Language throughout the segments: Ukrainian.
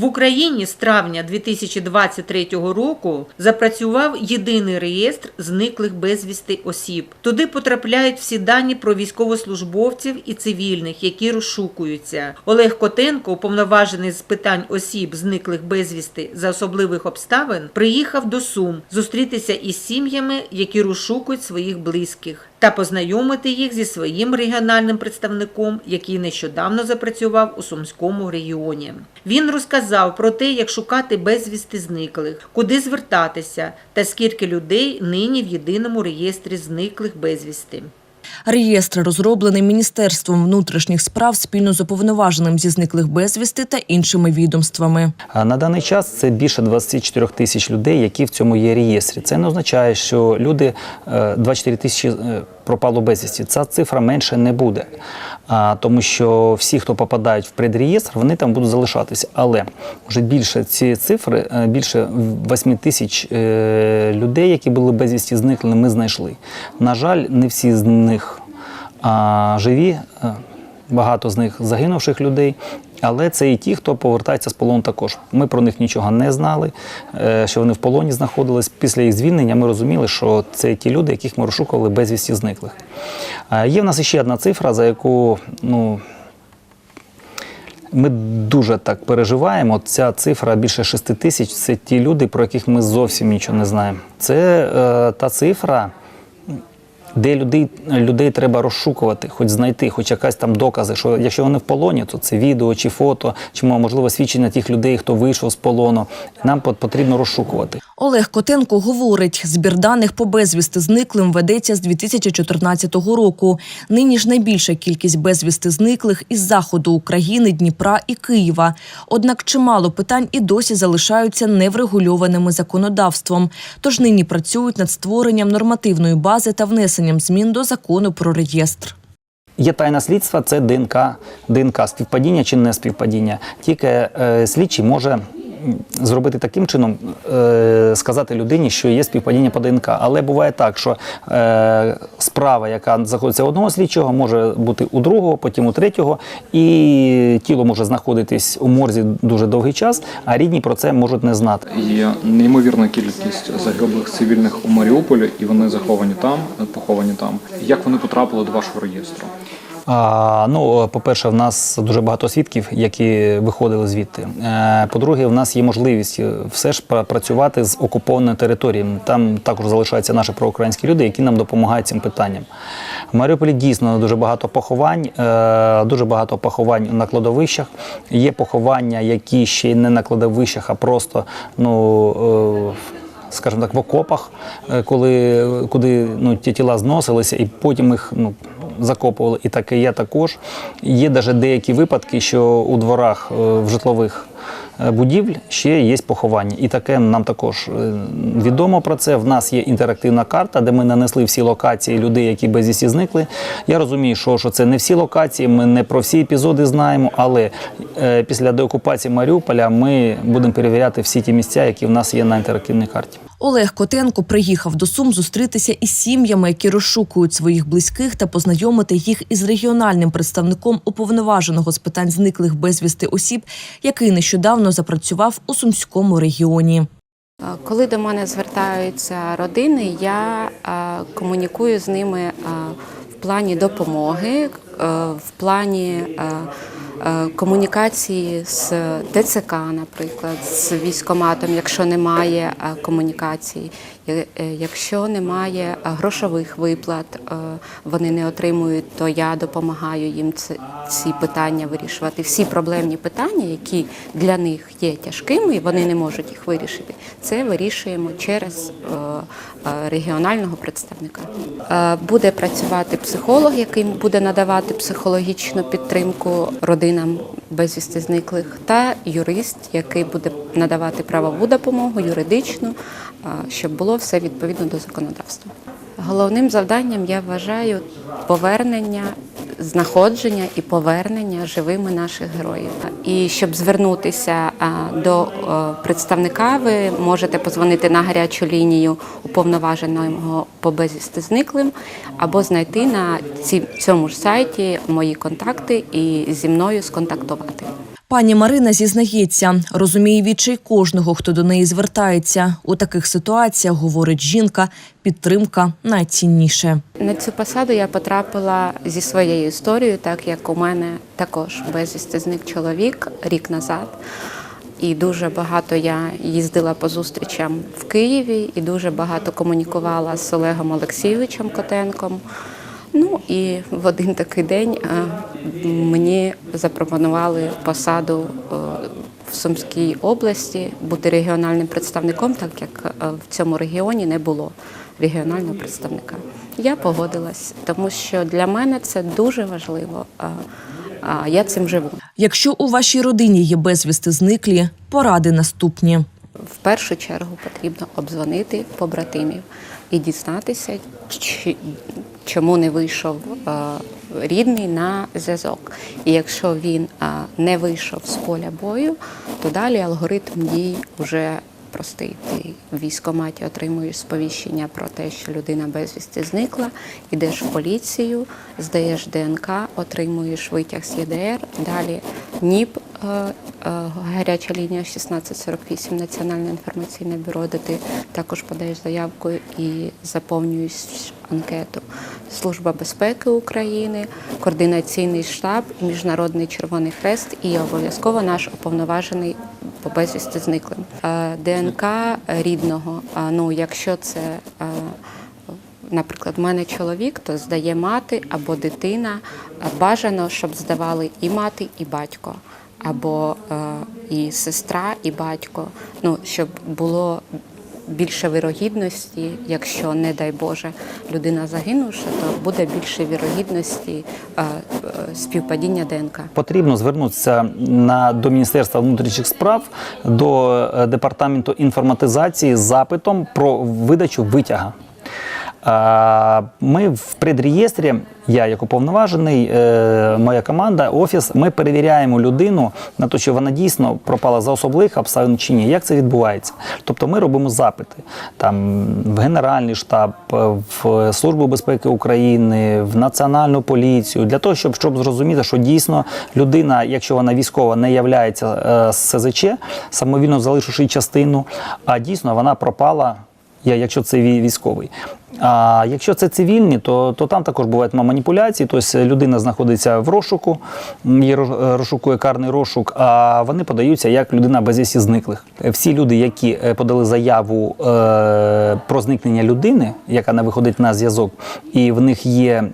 В Україні з травня 2023 року запрацював єдиний реєстр зниклих безвісти осіб. Туди потрапляють всі дані про військовослужбовців і цивільних, які розшукуються. Олег Котенко, уповноважений з питань осіб, зниклих безвісти за особливих обставин, приїхав до Сум зустрітися із сім'ями, які розшукують своїх близьких, та познайомити їх зі своїм регіональним представником, який нещодавно запрацював у Сумському регіоні. Він розказав про те, як шукати безвісти зниклих, куди звертатися та скільки людей нині в єдиному реєстрі зниклих безвісти. Реєстр розроблений Міністерством внутрішніх справ спільно з уповноваженим зі зниклих безвісти та іншими відомствами. На даний час це більше 24 тисяч людей, які в цьому є реєстрі. Це не означає, що люди е, 24 тисячі е, пропало безвісті. Ця цифра менше не буде. А, тому що всі, хто попадають в предреєстр, вони там будуть залишатися. Але вже більше ці цифри, е, більше 8 тисяч е, людей, які були безвісті зникли, ми знайшли. На жаль, не всі з них а, живі. е, Багато з них загинувших людей, але це і ті, хто повертається з полону також. Ми про них нічого не знали, е, що вони в полоні знаходились. Після їх звільнення ми розуміли, що це ті люди, яких ми розшукували безвісті зниклих. Е, Є в нас ще одна цифра, за яку ну, ми дуже так переживаємо. Ця цифра більше 6 тисяч це ті люди, про яких ми зовсім нічого не знаємо. Це е, та цифра де людей, людей треба розшукувати, хоч знайти, хоч якась там докази, що якщо вони в полоні, то це відео чи фото, чи можливо свідчення тих людей, хто вийшов з полону. Нам пот- потрібно розшукувати. Олег Котенко говорить, збір даних по безвісти зниклим ведеться з 2014 року. Нині ж найбільша кількість безвісти зниклих із заходу України, Дніпра і Києва. Однак чимало питань і досі залишаються неврегульованими законодавством. Тож нині працюють над створенням нормативної бази та внесенням змін до закону про реєстр. Є тайна слідства, це ДНК, ДНК співпадіння чи не співпадіння. Тільки е, слідчий може зробити таким чином, е, сказати людині, що є співпадіння по ДНК. Але буває так, що е, справа, яка знаходиться у одного слідчого, може бути у другого, потім у третього, і тіло може знаходитись у морзі дуже довгий час, а рідні про це можуть не знати. Є неймовірна кількість загиблих цивільних у Маріуполі, і вони заховані там, поховані там. Як вони потрапили до вашого реєстру? Ну, по-перше, в нас дуже багато свідків, які виходили звідти. Е, По-друге, в нас є можливість е, все ж працювати з окупованими територіями. Там також залишаються наші проукраїнські люди, які нам допомагають цим питанням. В Маріуполі дійсно дуже багато поховань, е, дуже багато поховань на кладовищах. Є поховання, які ще не на кладовищах, а просто ну. скажімо так, в окопах, коли, куди ну, ті тіла зносилися, і потім їх ну, закопували. І таке є також. Є навіть деякі випадки, що у дворах е, в житлових е, будівель ще є поховання. І таке нам також е, відомо про це. В нас є інтерактивна карта, де ми нанесли всі локації людей, які безвісті зникли. Я розумію, що, що це не всі локації, ми не про всі епізоди знаємо, але після деокупації Маріуполя ми будемо перевіряти всі ті місця, які в нас є на інтерактивній карті. Олег Котенко приїхав до Сум зустрітися із сім'ями, які розшукують своїх близьких та познайомити їх із регіональним представником уповноваженого з питань зниклих безвісти осіб, який нещодавно запрацював у Сумському регіоні. Коли до мене звертаються родини, я комунікую з ними в плані допомоги, в плані комунікації з ТЦК, наприклад, з військоматом, якщо немає е, комунікації, Е, е, якщо немає е, грошових виплат, е, вони не отримують, то я допомагаю їм ці, питання вирішувати. Всі проблемні питання, які для них є тяжкими, і вони не можуть їх вирішити. Це вирішуємо через е, е, регіонального представника. Е, Буде працювати психолог, який буде надавати психологічну підтримку родинам безвісти зниклих, та юрист, який буде надавати правову допомогу, юридичну, щоб було все відповідно до законодавства. Головним завданням я вважаю повернення, знаходження і повернення живими наших героїв. І щоб звернутися до е, представника, ви можете позвонити на гарячу лінію уповноваженого по безвісти зниклим або знайти на цьому ж сайті мої контакти і зі мною сконтактувати. Пані Марина зізнається, розуміє відчай кожного, хто до неї звертається. У таких ситуаціях, говорить жінка, підтримка найцінніше. На цю посаду я потрапила зі своєю історією, так як у мене також безвісти зник чоловік рік назад. І дуже багато я їздила по зустрічам в Києві і дуже багато комунікувала з Олегом Олексійовичем Котенком. Ну і в один такий день е, мені запропонували посаду е, в Сумській області бути регіональним представником, так як е, в цьому регіоні не було регіонального представника. Я погодилась, тому що для мене це дуже важливо. я цим живу. Якщо у вашій родині є безвісти зниклі, поради наступні. В першу чергу потрібно обдзвонити побратимів і дізнатися, чи- чому не вийшов е, рідний на зв'язок. І якщо він е, не вийшов з поля бою, то далі алгоритм дій вже простий. Ти в військкоматі отримуєш сповіщення про те, що людина безвісти зникла, йдеш в поліцію, здаєш ДНК, отримуєш витяг з ЄДР, далі НІП, гаряча лінія 1648, Національне інформаційне бюро, де ти також подаєш заявку і заповнюєш анкету. Служба безпеки України, координаційний штаб, Міжнародний Червоний Хрест і обов'язково наш уповноважений по безвісти зниклим. Е, ДНК рідного, е, ну якщо це е, наприклад, в мене чоловік, то здає мати або дитина. Бажано, щоб здавали і мати, і батько, або е, і сестра, і батько. Ну, щоб було більше вірогідності, якщо, не дай Боже, людина загинувша, то буде більше вірогідності е, е, співпадіння ДНК. Потрібно звернутися на до Міністерства внутрішніх справ до департаменту інформатизації з запитом про видачу витяга. Ми в предреєстрі, я як уповноважений, е, моя команда, офіс, ми перевіряємо людину на те, що вона дійсно пропала за особливих обставин чи ні. Як це відбувається? Тобто ми робимо запити там в Генеральний штаб, е, в Службу безпеки України, в Національну поліцію для того, щоб, щоб зрозуміти, що дійсно людина, якщо вона військова, не являється е, СЗЧ, самовільно залишивши частину, а дійсно вона пропала. Я, якщо це вій- військовий. А якщо це цивільні, то, то там також бувають маніпуляції. Тобто людина знаходиться в розшуку, її розшукує карний розшук, а вони подаються як людина без вісті зниклих. Всі люди, які е, подали заяву е, про зникнення людини, яка не виходить на зв'язок, і в них є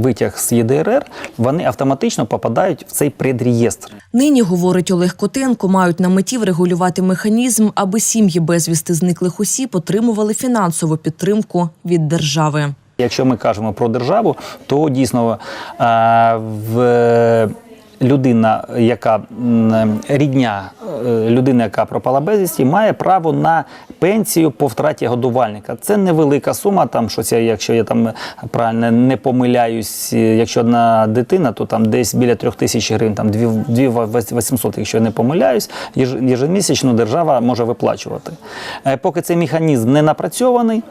витяг з ЄДРР, вони автоматично попадають в цей предреєстр. Нині, говорить Олег Котенко, мають на меті врегулювати механізм, аби сім'ї безвісти зниклих осіб отримували фінансову підтримку від держави. Якщо ми кажемо про державу, то дійсно е, в людина, яка рідня е, людина, яка пропала безвісті, має право на пенсію по втраті годувальника. Це невелика сума. Там щось, я- якщо я там правильно не помиляюсь, е, якщо одна дитина, то там десь біля трьох тисяч гривень, там дві, дві 800, якщо я не помиляюсь, єж- єжемісячно держава може виплачувати. Е, Поки цей механізм не напрацьований,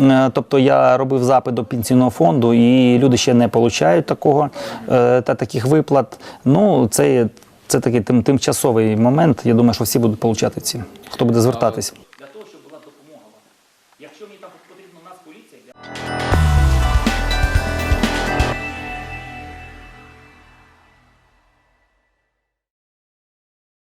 е, тобто я робив запит до пенсійного фонду, і люди ще не отримують такого е, та таких виплат. Ну, це, це такий тим, тимчасовий момент. Я думаю, що всі будуть отримати ці, хто буде звертатись.